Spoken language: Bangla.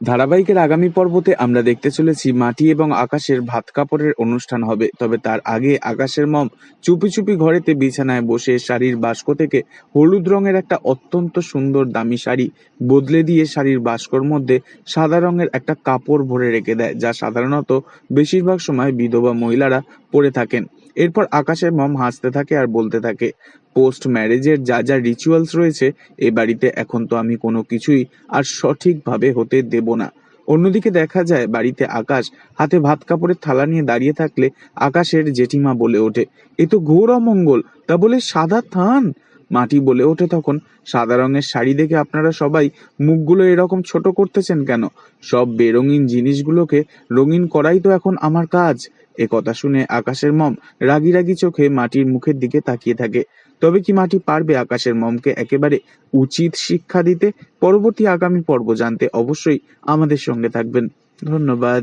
ধারাবাহিকের আগামী পর্বতে আমরা দেখতে চলেছি মাটি এবং আকাশের ভাত কাপড়ের অনুষ্ঠান হবে, তবে তার আগে আকাশের মম চুপি চুপি ঘরেতে বিছানায় বসে শাড়ির বাস্ক থেকে হলুদ রঙের একটা অত্যন্ত সুন্দর দামি শাড়ি বদলে দিয়ে শাড়ির বাস্কর মধ্যে সাদা রঙের একটা কাপড় ভরে রেখে দেয়, যা সাধারণত বেশিরভাগ সময় বিধবা মহিলারা পরে থাকেন। এরপর আকাশের মম হাসতে থাকে আর বলতে থাকে, পোস্ট ম্যারেজের যা যা রিচুয়ালস রয়েছে, এ বাড়িতে এখন তো আমি কোনো কিছুই আর সঠিকভাবে হতে দেব না। অন্যদিকে দেখা যায়, বাড়িতে আকাশ হাতে ভাত কাপড়ের থালা নিয়ে দাঁড়িয়ে থাকলে আকাশের জেঠিমা বলে ওঠে, এ তো ঘোর অমঙ্গল, তা বলে সাদা থান? মাটি বলে ওঠে তখন। সাদা রঙের শাড়ি দেখে আপনারা সবাই মুখগুলো এরকম ছোট করতেছেন কেন? সব বেরঙিন জিনিসগুলোকে রঙিন করাই তো এখন আমার কাজ। এ কথা শুনে আকাশের মম রাগি রাগি চোখে মাটির মুখের দিকে তাকিয়ে থাকে। তবে কি মাটি পারবে আকাশের মমকে একেবারে উচিত শিক্ষা দিতে? পরবর্তী আগামী পর্ব জানতে অবশ্যই আমাদের সঙ্গে থাকবেন। ধন্যবাদ।